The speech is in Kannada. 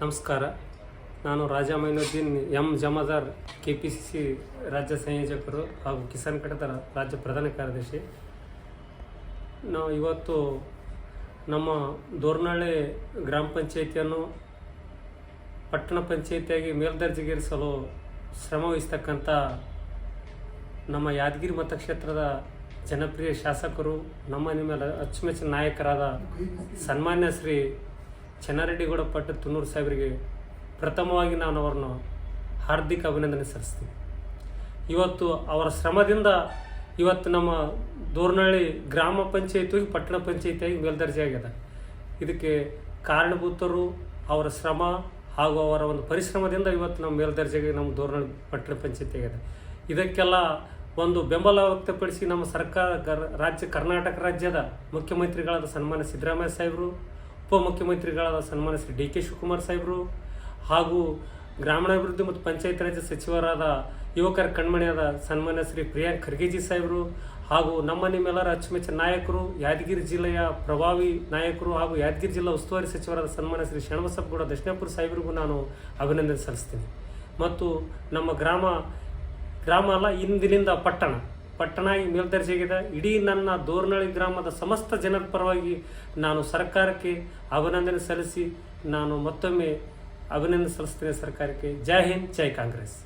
ನಮಸ್ಕಾರ. ನಾನು Raja Mainuddin M Jamadar K P C C ರಾಜ್ಯ ಸಂಯೋಜಕರು ಹಾಗೂ ಕಿಸಾನ್ ಕಡತರ ರಾಜ್ಯ ಪ್ರಧಾನ ಕಾರ್ಯದರ್ಶಿ. ನಾವು ಇವತ್ತು ನಮ್ಮ ದೋರ್ನಾಳೆ ಗ್ರಾಮ ಪಂಚಾಯಿತಿಯನ್ನು ಪಟ್ಟಣ ಪಂಚಾಯಿತಿಯಾಗಿ ಮೇಲ್ದರ್ಜೆಗೇರಿಸಲು ಶ್ರಮ ವಹಿಸ್ತಕ್ಕಂಥ ನಮ್ಮ ಯಾದಗಿರಿ ಮತಕ್ಷೇತ್ರದ ಜನಪ್ರಿಯ ಶಾಸಕರು, ನಮ್ಮ ನಿಮ್ಮ ಅಚ್ಚುಮೆಚ್ಚಿನ ನಾಯಕರಾದ ಸನ್ಮಾನ್ಯ ಶ್ರೀ ಚೆನ್ನಾರೆಡ್ಡಿಗೌಡ ಪಟ್ಟ ತುನ್ನೂರು ಸಾಹೇಬರಿಗೆ ಪ್ರಥಮವಾಗಿ ನಾನು ಅವರನ್ನು ಹಾರ್ದಿಕ ಅಭಿನಂದನೆ ಸಲ್ಲಿಸ್ತೀನಿ. ಇವತ್ತು ಅವರ ಶ್ರಮದಿಂದ ಇವತ್ತು ನಮ್ಮ ದೋರ್ನಹಳ್ಳಿ ಗ್ರಾಮ ಪಂಚಾಯತಿ ಪಟ್ಟಣ ಪಂಚಾಯಿತಿಯಾಗಿ ಆಗ್ಯದ ಇದಕ್ಕೆ ಕಾರಣಭೂತರು ಅವರ ಶ್ರಮ ಹಾಗೂ ಅವರ ಒಂದು ಪರಿಶ್ರಮದಿಂದ ಇವತ್ತು ನಮ್ಮ ಮೇಲ್ದರ್ಜೆಗೆ ನಮ್ಮ ದೋರ್ನಹಳ್ಳಿ ಪಟ್ಟಣ ಪಂಚಾಯಿತಿ ಆಗ್ಯದ ಇದಕ್ಕೆಲ್ಲ ಒಂದು ಬೆಂಬಲ ವ್ಯಕ್ತಪಡಿಸಿ ನಮ್ಮ ಸರ್ಕಾರ ರಾಜ್ಯ ಕರ್ನಾಟಕ ರಾಜ್ಯದ ಮುಖ್ಯಮಂತ್ರಿಗಳಾದ ಸನ್ಮಾನ್ಯ ಸಿದ್ದರಾಮಯ್ಯ ಸಾಹೇಬರು ಉಪಮುಖ್ಯಮಂತ್ರಿಗಳಾದ ಸನ್ಮಾನ ಶ್ರೀ ಡಿ ಕೆ ಶಿವಕುಮಾರ್ ಸಾಹೇಬರು ಹಾಗೂ ಗ್ರಾಮೀಣಾಭಿವೃದ್ಧಿ ಮತ್ತು ಪಂಚಾಯತ್ ರಾಜ್ಯ ಸಚಿವರಾದ ಯುವಕರ ಕಣ್ಮಣಿಯಾದ ಸನ್ಮಾನ್ಯ ಶ್ರೀ ಪ್ರಿಯಾಂಕ್ ಖರ್ಗೆಜಿ ಸಾಹೇಬರು ಹಾಗೂ ನಮ್ಮ ನಿಮ್ಮೆಲ್ಲರ ಅಚ್ಚುಮೆಚ್ಚಿನ ನಾಯಕರು, ಯಾದಗಿರಿ ಜಿಲ್ಲೆಯ ಪ್ರಭಾವಿ ನಾಯಕರು ಹಾಗೂ ಯಾದಗಿರಿ ಜಿಲ್ಲಾ ಉಸ್ತುವಾರಿ ಸಚಿವರಾದ ಸನ್ಮಾನ್ಯ ಶ್ರೀ ಶರಣಬಸಪ್ಪಗೌಡ ದಕ್ಷಿಣಾಪುರ ಸಾಹೇಬರಿಗೂ ನಾನು ಅಭಿನಂದನೆ ಸಲ್ಲಿಸ್ತೀನಿ. ಮತ್ತು ನಮ್ಮ ಗ್ರಾಮ ಗ್ರಾಮ ಅಲ್ಲ, ಇಂದಿನಿಂದ ಪಟ್ಟಣ. ಪಟ್ಟಣ ಮೇಲ್ದರ್ಜೆಗಿದ ಮೇಲ್ದರ್ಜೆಗಿದೆ ಇಡೀ ನನ್ನ ದೋರ್ನಳ್ಳಿ ಗ್ರಾಮದ ಸಮಸ್ತ ಜನರ ಪರವಾಗಿ ನಾನು ಸರ್ಕಾರಕ್ಕೆ ಅಭಿನಂದನೆ ಸಲ್ಲಿಸಿ ನಾನು ಮತ್ತೊಮ್ಮೆ ಅಭಿನಂದನೆ ಸಲ್ಲಿಸ್ತೇನೆ ಸರ್ಕಾರಕ್ಕೆ. ಜೈ ಹಿಂದ್, ಜೈ ಕಾಂಗ್ರೆಸ್.